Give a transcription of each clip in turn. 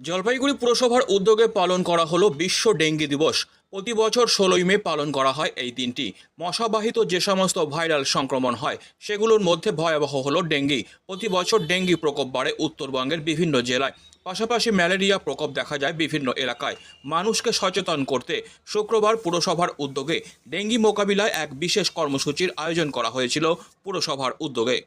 জলপাইগুড়ি পুরসভার উদ্যোগে পালন করা হলো বিশ্ব ডেঙ্গি দিবস। প্রতি বছর ষোলোই মে পালন করা হয় এই দিনটি। মশাবাহিত যে সমস্ত ভাইরাল সংক্রমণ হয়, সেগুলোর মধ্যে ভয়াবহ হলো ডেঙ্গি। প্রতি বছর ডেঙ্গি প্রকোপ বাড়ে উত্তরবঙ্গের বিভিন্ন জেলায়। পাশাপাশি ম্যালেরিয়া প্রকোপ দেখা যায় বিভিন্ন এলাকায়। মানুষকে সচেতন করতে শুক্রবার পুরসভার উদ্যোগে ডেঙ্গি মোকাবিলায় এক বিশেষ কর্মসূচির আয়োজন করা হয়েছিল পুরসভার উদ্যোগে।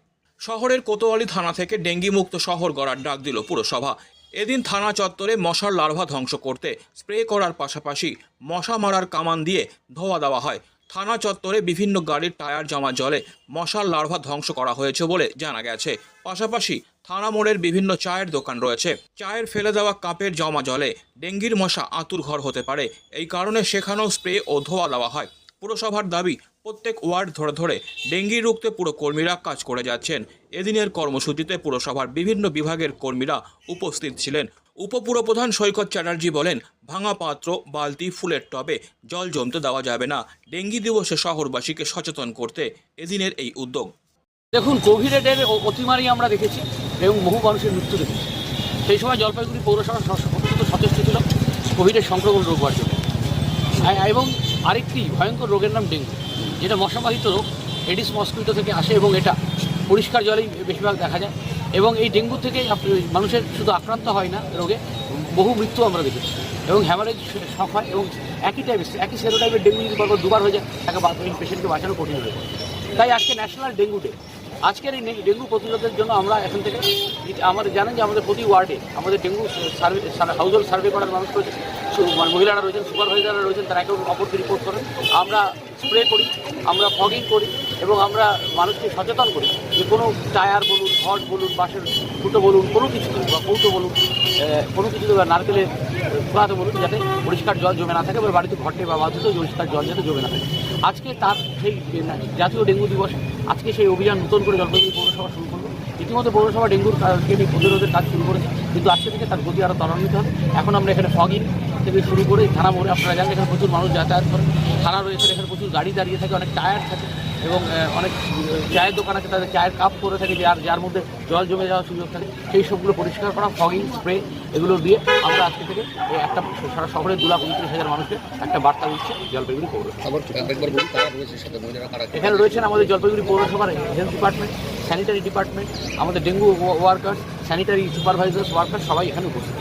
শহরের কোতোয়ালি থানা থেকে ডেঙ্গি মুক্ত শহর গড়ার ডাক দিল পুরসভা। এদিন থানা চত্বরে মশার লার্ভা ধ্বংস করতে স্প্রে করার পাশাপাশি মশা মারার কামান দিয়ে ধোয়া দেওয়া হয়। থানা চত্বরে বিভিন্ন গাড়ির টায়ার জমা জলে মশার লার্ভা ধ্বংস করা হয়েছে বলে জানা গেছে। পাশাপাশি থানা মোড়ের বিভিন্ন চায়ের দোকান রয়েছে। চায়ের ফেলে দেওয়া কাপের জমা জলে ডেঙ্গির মশা আতুর ঘর হতে পারে। এই কারণে সেখানেও স্প্রে ও ধোয়া দেওয়া হয়। পুরসভার দাবি, প্রত্যেক ওয়ার্ড ধরে ধরে ডেঙ্গি রুখতে পুরো কর্মীরা কাজ করে যাচ্ছেন। এদিনের কর্মসূচিতে পুরসভার বিভিন্ন বিভাগের কর্মীরা উপস্থিত ছিলেন। উপপুরপ্রধান সৈকত চ্যাটার্জি বলেন, ভাঙা পাত্র, বালতি, ফুলের টবে জল জমতে দেওয়া যাবে না। ডেঙ্গি দিবসে শহরবাসীকে সচেতন করতে এদিনের এই উদ্যোগ। দেখুন কোভিডের অতিমারি আমরা দেখেছি এবং বহু মানুষের মৃত্যু দেখেছি। সেই সময় জলপাইগুড়ি পৌরসভা সচেষ্ট ছিল। কোভিডের সংক্রমণ রোগ হওয়ার জন্য এবং আরেকটি ভয়ঙ্কর রোগের নাম ডেঙ্গু, যেটা মশাবাহিত রোগ এডিস মসকুইটো থেকে আসে এবং এটা পরিষ্কার জলেই বেশিরভাগ দেখা যায়। এবং এই ডেঙ্গু থেকে মানুষের শুধু আক্রান্ত হয় না রোগে, বহু মৃত্যু আমরা দেখেছি। এবং হ্যামারেজ শখ হয় এবং একই টাইপের একই সেরো টাইপের ডেঙ্গু যদি পরপর দুবার হয়ে যায়, তাকে পেশেন্টকে বাঁচানো কঠিন হয়ে পড়ে। তাই আজকে ন্যাশনাল ডেঙ্গু ডে আজকের এই ডেঙ্গু প্রতিরোধের জন্য আমরা এখন থেকে আমাদের জানেন যে আমাদের প্রতি ওয়ার্ডে আমাদের dengue survey household survey করার মানুষ রয়েছে। মানে মহিলারা রয়েছেন, সুপারভাইজাররা রয়েছেন, তারা একে অপরকে রিপোর্ট করেন। আমরা স্প্রে করি, আমরা ফগিং করি এবং আমরা মানুষকে সচেতন করি যে কোনো টায়ার বলুন হট বলুন বাসের ফুটো বলুন, কোনো কিছু বা কৌটো বলুন কোনো কিছু বা নারকেলের খোলাতে বলুন যাতে পরিষ্কার জল জমে না থাকে বা বাড়িতে ঘটে বা বাড়িতেও পরিষ্কার জল যাতে জমে না থাকে। আজকে তার সেই জাতীয় ডেঙ্গু দিবস আজকে সেই অভিযান নতুন করে জলপাইগুড়ি পৌরসভা শুরু করল। ইতিমধ্যে পৌরসভা ডেঙ্গুর কেবি প্রতিরোধের কাজ শুরু করেছে। কিন্তু আজকে থেকে তার গতি আরও ত্বরান্বিত হবে। এখন আমরা এখানে ফগিং থেকে শুরু করে থানা মোড়ে আপনারা জানেন, এখানে প্রচুর মানুষ যাতায়াত করে। থানা রয়েছে, এখানে প্রচুর গাড়ি দাঁড়িয়ে থাকে, অনেক টায়ার থাকে। এবং অনেক চায়ের দোকান আছে তাদের চায়ের কাপ করে থাকে যার যার মধ্যে জল জমে যাওয়ার সুযোগ থাকে। সেই সবগুলো পরিষ্কার করা ফগিং স্প্রে এগুলো দিয়ে আমরা আজকে থেকে একটা সারা শহরে দু লাখ উনত্রিশ হাজার মানুষকে একটা বার্তা দিচ্ছে জলপাইগুড়ি পৌরসভা। এখানে রয়েছেন আমাদের জলপাইগুড়ি পৌরসভার হেলথ ডিপার্টমেন্ট স্যানিটারি ডিপার্টমেন্ট আমাদের dengue worker sanitary supervisors worker সবাই এখানে উপস্থিত।